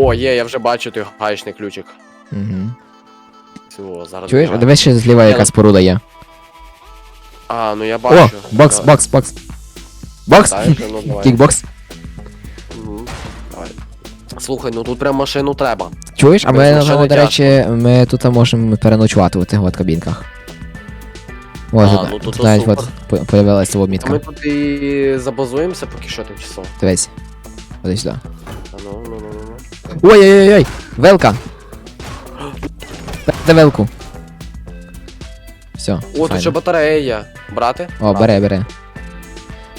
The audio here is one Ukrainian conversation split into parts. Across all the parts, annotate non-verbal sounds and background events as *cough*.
О, є, я вже бачу той гаечний ключик. Угу. Всього, зараз. Чуєш? Дивись, ще зліва Я яка споруда є. А, ну я О, бачу. бокс, бокс, бокс. Бокс! Ну давай. *laughs* Кікбокс. Мгм. Давай. Слухай, ну тут прям машину треба. Чуєш? А Без ми, машини ну, до речі, ми тут можемо переночувати у тих от кабінках. О, А, тут, ну, тут то навіть супер. от по- появилася А ми тут і забазуємося поки що тимчасово. Дивись. Ходи сюди. А ну, ну, ну, ну. Ой-ой-ой! Велка! Де велку? Все. О, тут ще батарея є. Брати? О, Брати. бери, бери.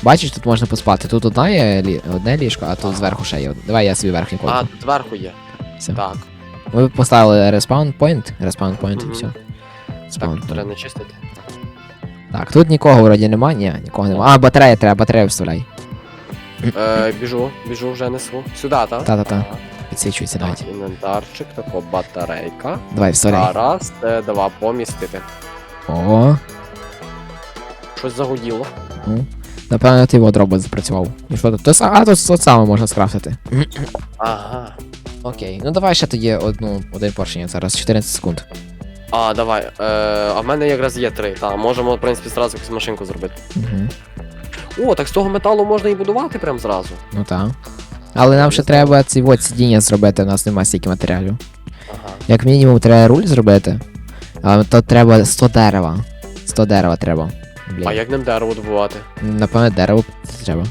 Бачиш, тут можна поспати. Тут одна є лі... одне ліжко, а тут зверху ще є. Давай я собі верхню А, колку. тут зверху є. Все. Так. Ми поставили респаун point, респаун point і Мгм. все. Так, треба чистити. Так, тут нікого вроді нема, ні, нікого нема. А, батарея треба, батарею вставляй. Е, біжу, біжу вже несу. Сюди, так? Та-та-та. Підсвічується Так, навіть. інвентарчик, тако батарейка. Давай. Зараз, е, два помістити. О, Щось загуділо. ну. Напевно, ти от робот запрацював. Ну що тут? То А, тут тут саме можна скрафтити. Ага. Окей, ну давай ще тоді одну, один поршень зараз, 14 секунд. А, давай. Е, а в мене якраз є три. Так, можемо, в принципі, зразу якусь машинку зробити. Угу. О, так з того металу можна і будувати прям зразу. Ну так. Але нам ще треба ці от сидіння зробити, у нас немає стільки матеріалів. Ага. Як мінімум треба руль зробити. А то треба 100 дерева. 100 дерева треба. Блін. А як ним дерево добувати? Напевно, дерево треба.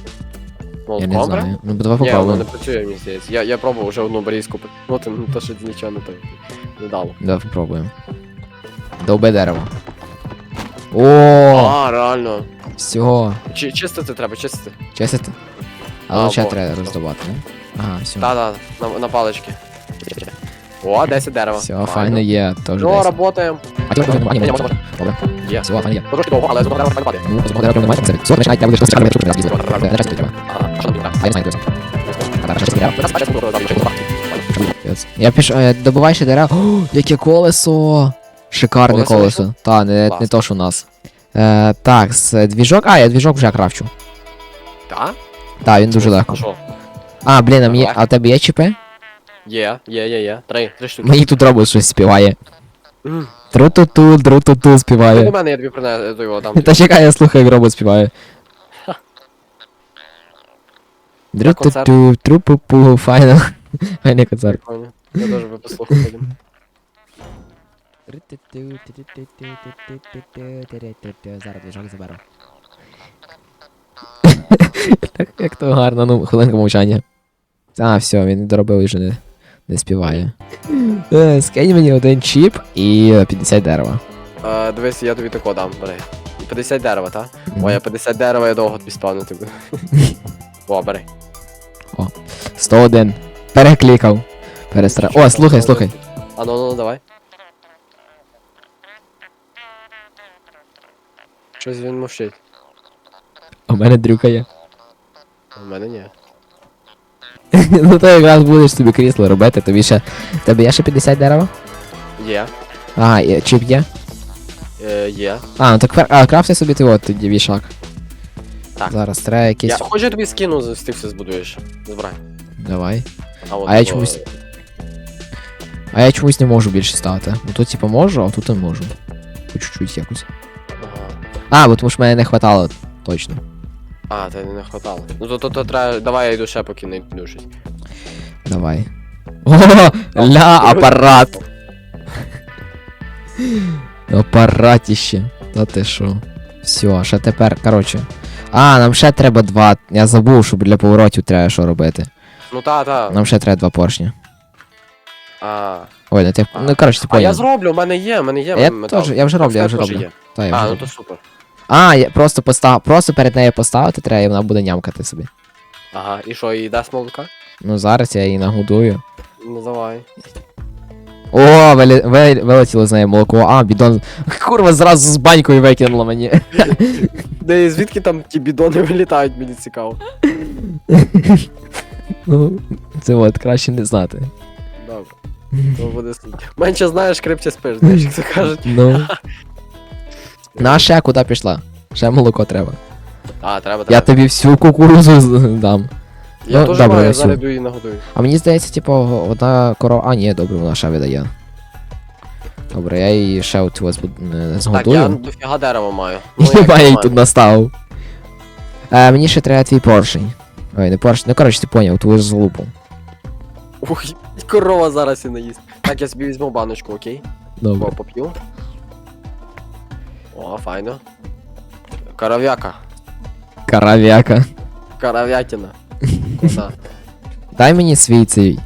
Я не Молотком, знаю. Ну, давай Ні, воно попробуємо. не працює, мені здається. Я, я пробував вже одну берізку ну, ну то що нічого не, так, не дало. Давай попробуємо. Довбе дерево. О, А, реально. все. Чи, чистити треба, чистити. Чесите? Але А, лучше во, треба роздавати, не? Ага, все. Так, так, на, на палички. О, 10 дерева. Все, файно є, теж Ну, десь. работаємо. А ти робиш? А, ні, можна, можна. Добре. Є. Все, файно є. Потрошки довго, але з одного дерева так. Ну, з дерева немає, це все, починай, треба буде щось чекати, щоб не з'їздити. Не часто треба. Ага, що там А я не знаю, це. А щось бачиш, ну, Я пишу, е, добувай ще дерева. О, яке колесо! Шикарне Колесо колесо. Та, не, не то, що у нас. Е, так, з двіжок. А, я двіжок вже крафчу. Так? Так, він дуже легко. А блін, а, мені, а в тебе є ЧП? Є, є, є, є. Три, три штуки. Мені тут робот щось співає. Тру-ту-ту, тру-ту-ту Ти до співає. мене, я тобі принесу його там. Та чекай, я слухаю, як робот співає. Тру-ту-ту, тру-пу-пу, файно. Файний концерт. Прикольно. Я теж би послухав потім. Зараз двіжок заберу. Так, як то гарно, ну, хвилинка мовчання. А, все, він доробив і вже не, не співає. Е, Скинь мені один чіп і е, 50 дерева. Е, Дивись, я тобі тако дам, бери. 50 дерева, так? Ой, я 50 дерева, я довго тобі спавнити буду. *laughs* О, бери. 101. Переклікав. Перестра. О, слухай, слухай. А ну, ну, давай. Щось він мовчить. У мене дрюкає. У мене ні. *laughs* ну то якраз будеш собі крісло робити, тобі ще. Тебе є ще 50 дерева? Є. Ага, є- чіп є? Е, є. А, ну так а, крафти собі ти от тоді вішак. Так. Зараз треба якийсь. Я хочу я тобі скину, з ти все збудуєш. Збирай. Давай. от А я чомусь- А я чомусь не можу більше ставити. Ну тут типа можу, а тут не можу. По чуть-чуть якось. Ага. А, бо тому що мене не хватало, точно. А, та не хватало. Ну то то, то треба. Давай я йду ще поки не йду щось. Давай. О, ля, апарат! Апаратіще. Та ти що? Все, ще тепер, коротше. А, нам ще треба два. Я забув, що для поворотів треба що робити. Ну та, та. Нам ще треба два поршні. А. Ой, не ти. Ну коротше, ти А я зроблю, у мене є, у мене є Я метал. теж, я вже роблю, я вже роблю. Та, я вже А, ну роблю. то супер. А, я просто постав, просто перед нею поставити треба, і вона буде нямкати собі. Ага, і що, і дасть молока? Ну зараз я її нагодую. Ну давай. О, вилі, вилі, вилетіло з неї молоко. А, бідон. *laughs* Курва, зразу з банькою викинула мені. *laughs* Де звідки там ті бідони вилітають, мені цікаво. *laughs* Ну, це от, краще не знати. Добре. То буде. Менше знаєш, крепче спиш, знаєш, як це кажуть. Ну. На ще куди пішла? Ще молоко треба. А, треба, Я треба. тобі всю кукурузу з- дам. Я Ну, теж добре, маю, я я сю. зараз йду і нагодую. А мені здається, типу, одна корова. А, ні, добре, вона ще видає. Добре, я її ще от вас е, Так, я згодую. дофіга дерева маю. Ну, *laughs* як Хіба я її маю. тут наставив. Е, мені ще треба твій поршень. Ой, не поршень. Ну коротше, ти поняв, твою залупу. Ух, *laughs* корова зараз і наїсть. Так, я собі візьму баночку, окей? Добре. поп'ю. О, файно. Коров'яка. Карав'яка. Коров'ятина. Куда? Дай мені свій цей.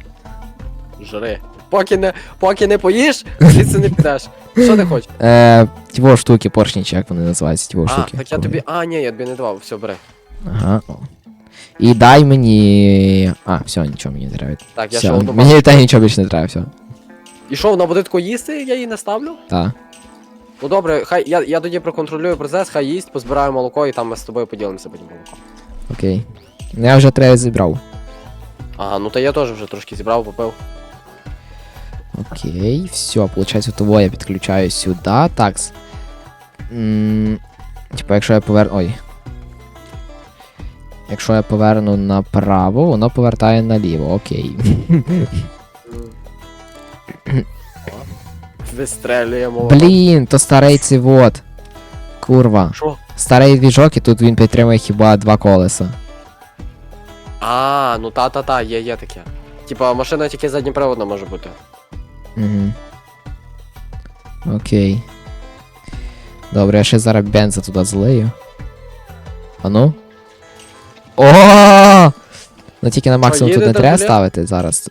Жри. Поки не, поки не поїш, звідси не підеш. Що ти хочеш? Е, тіво штуки, поршні, чи як вони називаються, тіво А, штуки. так я тобі. А, ні, я тобі не давав, все, бери. Ага. о. І дай мені. А, все, нічого мені не треба. Так, я Все, ще одну мені та нічого більше не треба, все. І що, вона буде тако їсти, я її не ставлю? Так. Ну добре, хай я, я тоді проконтролюю процес, хай їсть, позбираю молоко і там ми з тобою поділимося потім молоком. Окей. Ну я вже три зібрав. Ага, ну то я теж вже трошки зібрав, попив. Окей, все, получается, того я підключаю сюди. Так. М, Типа, якщо я поверну. Ой. Якщо я поверну направо, воно повертає наліво, окей. *laughs* Вистрелюємо. Блін, то старий цей вот. Курва. Що? Старий двіжок і тут він підтримує хіба два колеса. А, ну та-та-та, є, є таке. Типа машина тільки задніприводна може бути. Угу. Окей. Добре, я ще зараз бенза туди злию. А ну? О! Ну тільки на максимум тут не треба ставити зараз.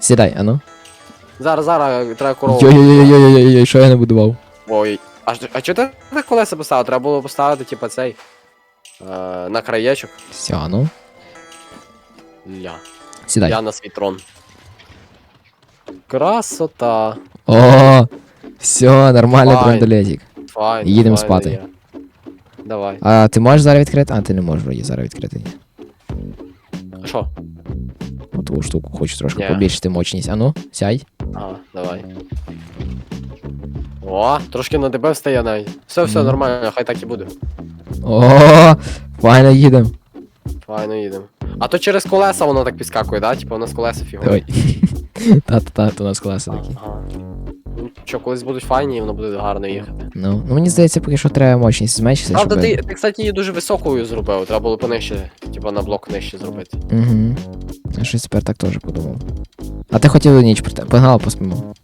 Сідай, а ну. Зараз, зараз треба корову. Йой-йой-йой-йой, що я не будував? Ой. А, ж- а чого ти так колеса поставив? Треба було поставити, типа, цей. Е, на краєчок. Все, а ну. Ля. Сідай. Я на свій трон. Красота. О! Все, нормально, Файн. драндолетик. Файн. Їдемо спати. Давай. А ти можеш зараз відкрити? А, ти не можеш вроді зараз відкрити. Ні. А що? Штуку хочу трошки yeah. побільшити мощність. А ну, сядь. А, давай. О, трошки на тебе встає навіть. Все, все, mm. нормально, хай так і буде. О, файно їдемо. Файно їдемо. А то через колеса воно так підскакує, да? Типа у нас колеса фігові. *laughs* Та-та-та, у нас колеса такі. Що, колись будуть файні, і воно буде гарно їхати. Ну, ну мені здається, поки що треба мощність зменшити, Правда, щоб... ти, ти, кстати, її дуже високою зробив, треба було понижче, типа на блок нижче зробити. Угу. Я щось тепер так теж подумав. А ти хотів ніч проте. Погнали поспимо.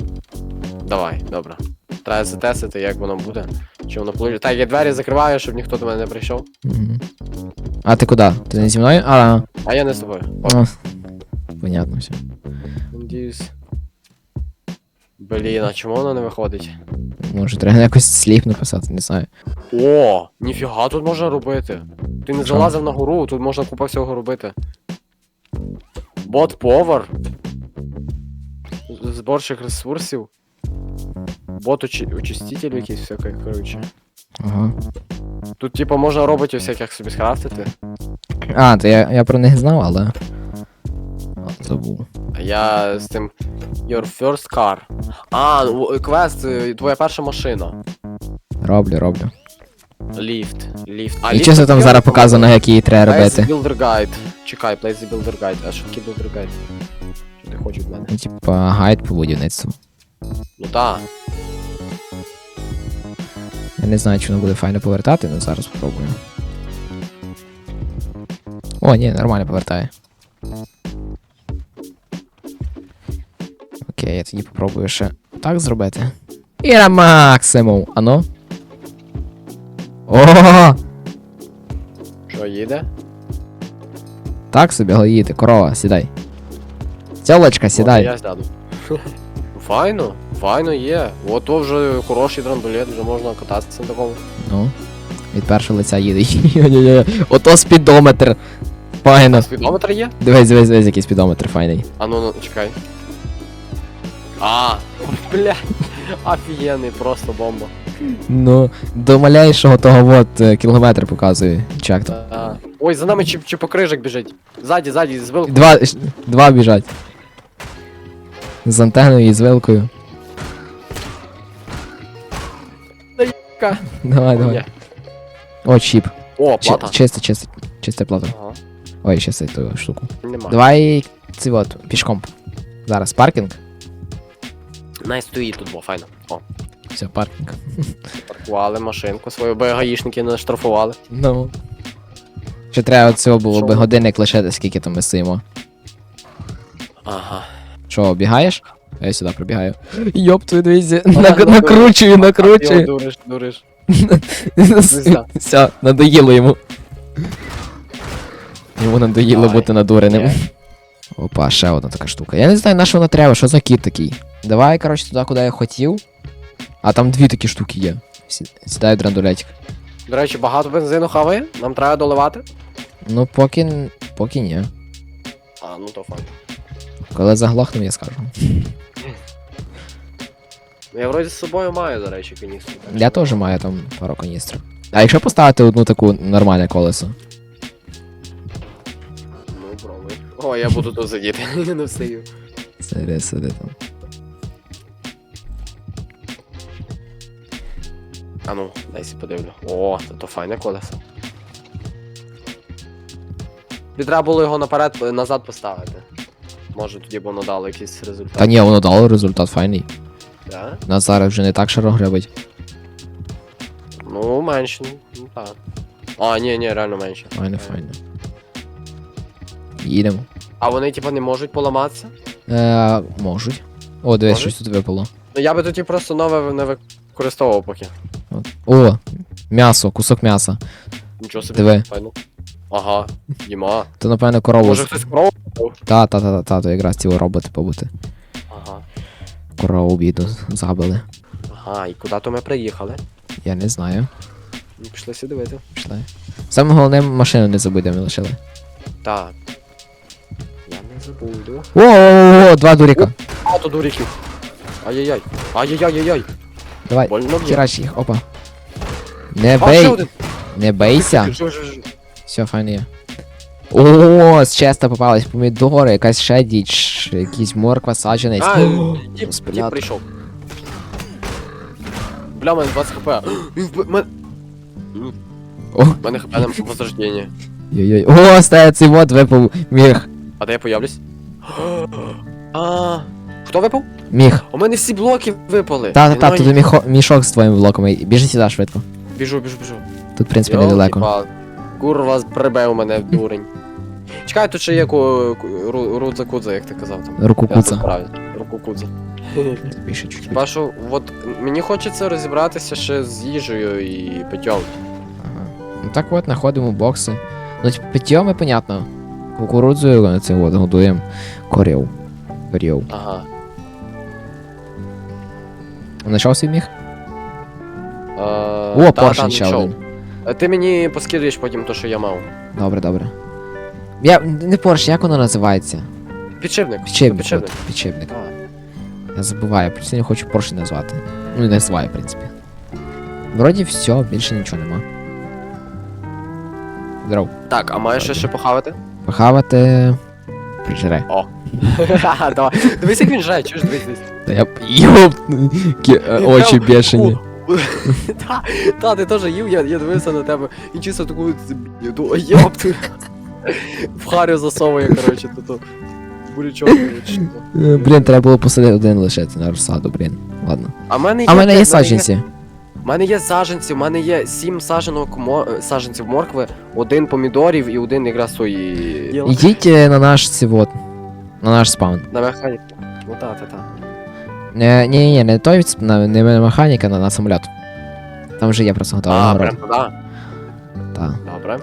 Давай, добре. Треба затестити, як воно буде. Чи воно плює. Так, я двері закриваю, щоб ніхто до мене не прийшов. Угу. А ти куди? Ти не зі мною? А, А я не з тобою. а. Понятно все. Надіюсь. Блін, а чому воно не виходить? Може, треба якось сліп написати, не знаю. О, ніфіга тут можна робити. Ти не Що? залазив на гору, тут можна купа всього робити. Бот повар. З- Зборщик ресурсів. Бот очи- очиститель якийсь всякий, коротше. Ага. Тут, типу, можна роботів всяких собі скрафтити. А, то я, я про них знав, але. А, забув. Я з тим. Your first car. А, квест, е, твоя перша машина. Роблю, роблю. Ліфт. Ліфт. А, І чесно там зараз показано, як її треба Place робити. the Builder Guide. Чекай, Place the Builder Guide. А що таке Builder Guide? Що ти хочеш від мене? Ну, типа, гайд по будівництву. Ну так. Я не знаю, чи воно буде файно повертати, але зараз спробую. О, ні, нормально повертає. Окей, я тоді попробую ще так зробити. І на максимум. Ано. О! Що їде? Так собі гоїти, корова, сідай. Тьолочка, сідай. От я сяду. Файно, файно є. От то вже хороший драндулет, вже можна кататися на такому. Ну. Від першого лиця їде. *laughs* Ото спідометр. Файно. Спідометр є? Дивись, дивись, дивись, який спідометр файний. А ну, ну чекай. А, *laughs* бля, офігенний, просто бомба. Ну, до маляйшого того от е, кілометр показує. Чи як там? А. Ой, за нами чіп, чіпокрижик біжить. Ззаді, ззаді, з вилкою. Два, два біжать. З антеною і з вилкою. Давай, давай. Ні. О, чіп. О, Чи, плата. чисте, чисте, чисте плата. Ага. Ой, цей ту штуку. Нема. Давай цей от, пішком. Зараз паркінг. Най стоїть тут, бо файно. О, Все, паркінг. паркували машинку свою, бо гаїшники не штрафували. Ну. Ще треба цього було Що? би годинник лишити, скільки там ми стоїмо. Ага. Що, бігаєш? А я сюди пробігаю. Йоп, твою дивізі. *laughs* Ну, Нак- ну, Накручую, Його накручую. дуриш, дуриш. *laughs* Звізда. Все, надоїло йому. Йому надоїло бути надуреним. Опа, ще одна така штука. Я не знаю, на що вона треба, що за кіт такий. Давай, коротше, туди, куди я хотів. А там дві такі штуки є. Сі- Сідаю драндулетик. До речі, багато бензину хаває, нам треба доливати. Ну, поки. поки ні. А, ну то факт. Коли заглохнем, я скажу. Я вроді з собою маю, до речі, каністру. так Я що- теж маю там пару каністрів. А якщо поставити одну таку нормальне колесо? Ну, пробуй. О, я буду тут сидіти. *laughs* Не встаю. Сиди, сиди там. А ну, дай сі подивлю. О, то, то файне колесо. Тобі треба було його наперед назад поставити. Може тоді б воно дало якийсь результат. Та ні, воно дало результат файний. Да? Нас зараз вже не так широко гребить. Ну, менше, ну, ну так. А, ні, ні, реально менше. Файно, Е, файно. Їдемо. А вони, типа, не можуть поламатися? Е, можуть. О, дивись, Можуть? щось тут випало. Ну я би тоді просто нове не використовував поки. О, м'ясо, кусок м'яса. Нічого собі. Диви. Файно. Ага, Діма. То напевно корову. Може хтось корову? Та, та, та, та, та, то якраз ці роботи побути. Ага. Корову бідну забили. Ага, і куди то ми приїхали? Я не знаю. Ну, Пішли сюди дивити. Пішли. Саме головне машину не забудемо лишили. Так. Я не забуду. О, о, о, два дуріка. А, тут дуріків. Ай-яй-яй. Ай-яй-яй-яй-яй. Давай, Больно б'є. їх, опа. Не А, ще бей, один. не бейся. Жу, жу, жу. Все, файно є. О, з честа попались помідори, якась ще діч, якийсь морква, саджанець. А, О, тіп, прийшов. Бля, у мене 20 хп. Він. О. У мене хп на возрождення. Йой-йой. О, стає цей вот випав міг. А де я появлюсь? А, Хто випав? Міг. У мене всі блоки випали. Та, та, та, тут міхо- мішок з твоїм блоком. Біжи сюди швидко. Біжу, біжу, біжу. Тут, в принципі, недалеко. Йолки-палки. Курва прибив мене дурень. Чекай, тут ще є ку... ку- ру- рудза кудза, як ти казав там. Руку Я куца. поправлю. Руку кудза. Більше чуть-чуть. Башу, от мені хочеться розібратися ще з їжею і питьом. Ага. Ну так от, знаходимо бокси. Ну, типу, питьоми, понятно. Кукурудзою це от, годуємо корів. Корів. Ага. Знайшов свій міг? О, поршень ще один. Ти мені поскидаєш потім то, що я мав. Добре, добре. Я не порш, як воно називається? Підшипник. Підшипник. Підшипник. от, Підшипник. Я забуваю, постійно хочу поршень назвати. Ну, не називаю, в принципі. Вроді все, більше нічого нема. Здоров. Так, а маєш ще похавати? Похавати. Прижире. Ха-ха, *laughs* Давай. Дивись, як він жає, чуєш, дивись. Та я йоп, кі- е, очі бешені. *laughs* Та, та, ти теж їв, я, я дивився на тебе і чисто таку ду- йоп ти. В харю засовує, коротше, то то. Бурячок, коротше. то. Е, Блін, треба було посадити один лишити на розсаду, блін. Ладно. А в мене А в мене є саджанці. У мене є саженці, у мене є сім саженок е, моркви, один помідорів і один якраз сої. Ідіть е, на наш цивот. На наш спаун. На механіку. Ну та, та, та. Не, ні, ні, не той на, не на механіка, на, на самоліт. Там вже є просто готова А, прям туди. Та. Добре.